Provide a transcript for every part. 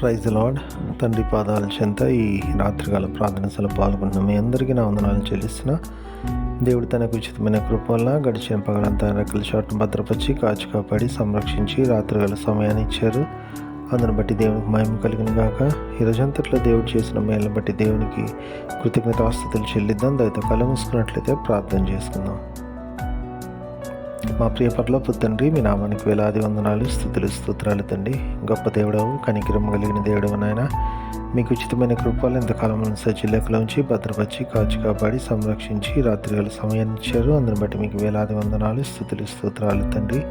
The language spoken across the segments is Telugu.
ప్రైజ్ లాడ్ తండ్రి పాదాల చెంత ఈ రాత్రికాల ప్రార్థన సభలో పాల్గొన్న మీ అందరికీ నా వందనాలు చెల్లిస్తున్న. దేవుడు తనకు ఉచితమైన కృప వల్ల గడిచిన పగలంతా రెక్కల చాటును భద్రపరిచి కాచి కాపాడి సంరక్షించి రాత్రికాల సమయాన్ని ఇచ్చారు. అందును బట్టి దేవునికి మహిమ కలిగిన గాక. ఈ రోజంతట్లో దేవుడు చేసిన మేలను బట్టి దేవునికి కృతజ్ఞతాస్తుతులు చెల్లిద్దాం. దయతో కలమూసుకున్నట్లయితే ప్రార్థన చేసుకుందాం. మా ప్రియ పరలోపు తండ్రి మీ నామానికి వేలాది వందనాలు స్థుతులు స్తోత్రాలు తండ్రి. గొప్ప దేవుడవు కనికిరం కలిగిన దేవుడవు నాయన. మీకు ఉచితమైన కృపలు ఎంతకాలం సజ్జిలెక్కలో ఉంచి భద్రపరిచి కాచి కాపాడి సంరక్షించి రాత్రివేళ సమయాన్ని ఇచ్చారు. అందుని బట్టి మీకు వేలాది వందనాలు స్థుతులు స్తోత్రాలు తండ్రి.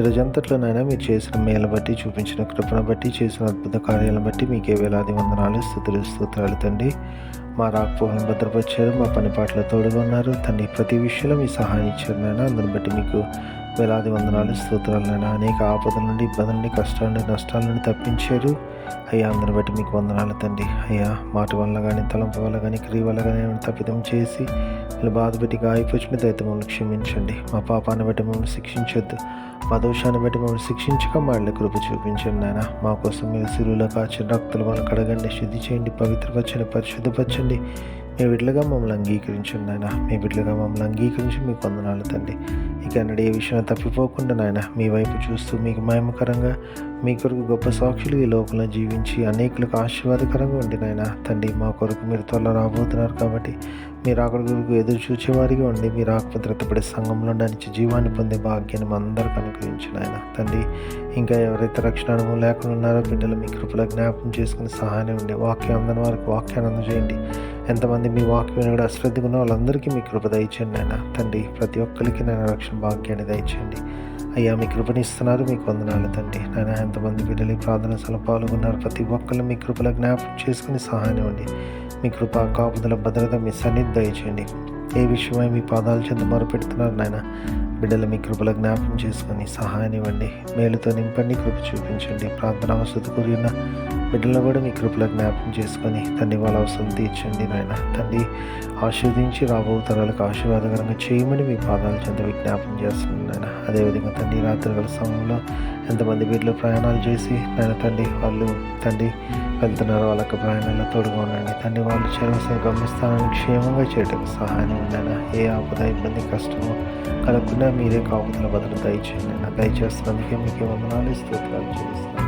ఈరోజు అంతట్లోనైనా మీరు చేసిన మేలు బట్టి చూపించిన కృపను బట్టి చేసిన అద్భుత కార్యాలను బట్టి మీకే వేలాది వందనాలు స్థుతులు స్తోత్రాలు తండ్రి. మా రాకపోకలను భద్రపరిచారు మా పని పాటలు తోడుగా ఉన్నారు. తండ్రి ప్రతి విషయంలో మీ సహాయం ఇచ్చారు నాయన. అందుని బట్టి మీకు వేలాది వందనాలు స్తోత్రాలు నాయన. అనేక ఆపదల నుండి ఇబ్బందుల నుండి కష్టాల నుండి నష్టాల నుండి తప్పించారు. అయ్యా అందరిని బట్టి మీకు వందనాలు తండ్రి. అయ్యా మాట వల్ల కానీ తలంపు వల్ల కానీ క్రియ వల్ల కానీ తప్పిదం చేసి మీరు బాధపెట్టి గాయపరిచిన దయతో మమ్మల్ని క్షమించండి. మా పాపాన్ని బట్టి మమ్మల్ని శిక్షించొద్దు. మా దోషాన్ని బట్టి మమ్మల్ని శిక్షించక మా ఇళ్ళ కృప చూపించండి నాయన. మా కోసం మీరు సిరువులో కాచిన రక్తులు మనం కడగండి శుద్ధి చేయండి పవిత్రపరచండి పరిశుద్ధపరచండి. మీ బిడ్డలుగా మమ్మల్ని అంగీకరించండి నాయన. మీ బిడ్డలుగా మమ్మల్ని అంగీకరించి మీకు వందనాలు తండ్రి. ఇక అన్నడు ఏ విషయం తప్పిపోకుండా నాయన మీ వైపు చూస్తూ మీకు మయమకరంగా మీ కొరకు గొప్ప సాక్షులు ఈ లోకంలో జీవించి అనేకులకు ఆశీర్వాదకరంగా ఉండి నాయన. తండ్రి మా కొరకు మీరు త్వరలో రాబోతున్నారు కాబట్టి మీరు అక్కడ కొరకు ఎదురు చూచేవారిగా ఉండి మీరు ఆత్మద్రతపడే సంఘంలో నడిచి జీవాన్ని పొందే భాగ్యాన్ని మా అందరికీ అనుగ్రహించిన ఆయన తండ్రి ఇంకా ఎవరైతే రక్షణ అనుభవం లేకుండా ఉన్నారో బిడ్డలు మీ కృపలో జ్ఞాపకం చేసుకుని సహాయం ఉండి వాక్యం అందని వారికి వాక్యాన్ని అందజేయండి ఎంతమంది మీ వాక్యం కూడా అశ్రద్ధగా ఉన్న వాళ్ళందరికీ మీ కృప దయచేయండి ఆయన తండ్రి ప్రతి ఒక్కరికి నేను రక్షణ భాగ్యాన్ని దయచేయండి. అయ్యా మీ కృపణిస్తున్నారు మీకు వందనాలు తండ్రి. నాయన ఎంతమంది బిడ్డలు ప్రార్థన సభలో పాల్గొన్నారు. ప్రతి ఒక్కళ్ళు మీ కృపల జ్ఞాపకం చేసుకుని సహాయం ఇవ్వండి. మీ కృప కాపుదల భద్రత మీ సన్నిధి దయచేయండి. ఏ విషయమై మీ పాదాలు చెంత మొరపెడుతున్నారు నాయన బిడ్డలు మీ కృపల జ్ఞాపకం చేసుకొని సహాయం ఇవ్వండి. మేలుతో నింపండి కృప చూపించండి. ప్రార్థన వసతి కూడిన బిడ్డలను కూడా మీ కృపలో జ్ఞాపకం చేసుకొని తండ్రి వాళ్ళ అవసరం తీర్చండి నాయన. తండ్రి ఆశీర్వదించి రాబో తరాలకు ఆశీర్వాదకరంగా చేయమని మీ పాదాలు చెంత విజ్ఞాపం చేస్తున్నాను నాయన. అదేవిధంగా తండ్రి రాత్రిగల సమయంలో ఎంతమంది బిడ్డలు ప్రయాణాలు చేసి నాయన తండ్రి వాళ్ళు తండ్రి వెళ్తున్నారు వాళ్ళకి ప్రయాణంలో తోడుగా ఉండండి తండ్రి వాళ్ళు చేరవలసిన గమ్యస్థానాన్ని క్షేమంగా చేయడానికి సహాయం ఉందైనా ఏ ఆపద ఇబ్బంది కష్టమో కలగకుండా మీరే కాపుదల బదులు దయచేయండి దయచేస్తున్నందుకే మీకు వందనాలు స్తోత్రాలు చేస్తున్నాను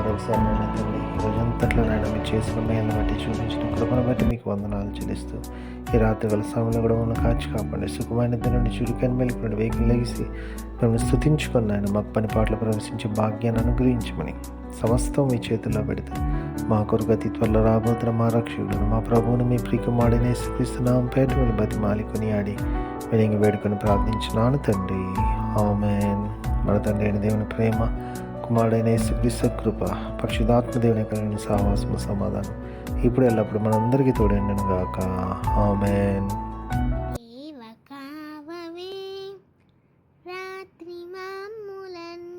మరొకసారి నేను తండ్రి రోజంతట్లో మీరు చేసిన మేలను బట్టి చూపించిన కృపను బట్టి మీకు వందనాలు చెల్లిస్తూ ఈ రాత్రి గల సమయంలో కూడా మనం కాచి కాపాడి సుఖమైన ఇద్దరు నుండి చురుకైన మెలికి నుండి వేగిన లెగిసి మిమ్మల్ని స్థుతించుకొని ఆయన మాకు పని పాటలు ప్రవేశించే భాగ్యాన్ని అనుగ్రహించమని సమస్తం మీ చేతుల్లో పెడితే మా కొరకు అతి త్వరలో రాబోతున్న మా రక్షకులను మా ప్రభువుని మీ ప్రియకుమాడిన యేసుక్రీస్తున్నాం పేట వెళ్ళి బతి మాలికొని ఆడి వినింగి వేడుకొని ప్రార్థించినాను తండ్రి ఆమెన్ మన తండ్రి అయిన దేవుని ప్రేమ కుమారుడైన యేసుక్రీస్తు కృప పక్షుదాత్మ దేవుని కలిగిన సహవాసము సమాధానం ఇప్పుడు ఎల్లప్పుడు మనందరికీ తోడండి గాక. ఆమెన్. దేవ కావవే రాత్రి మాములన్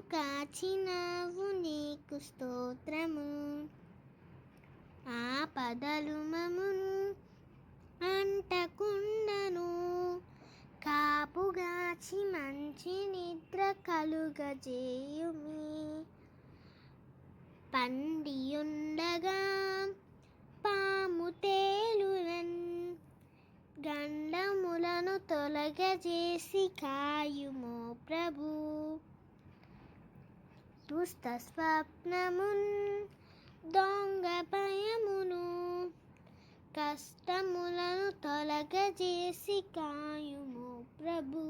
కాచినావు నీకు స్తోత్రము. ఆపదలు మమున్ కలుగజేయుమి పండియుండగా పాము తేలునన్ గండములను తొలగజేసి కాయుమో ప్రభు. దుస్త స్వప్నమున్ దొంగ భయమును కష్టములను తొలగజేసి కాయుమో ప్రభు.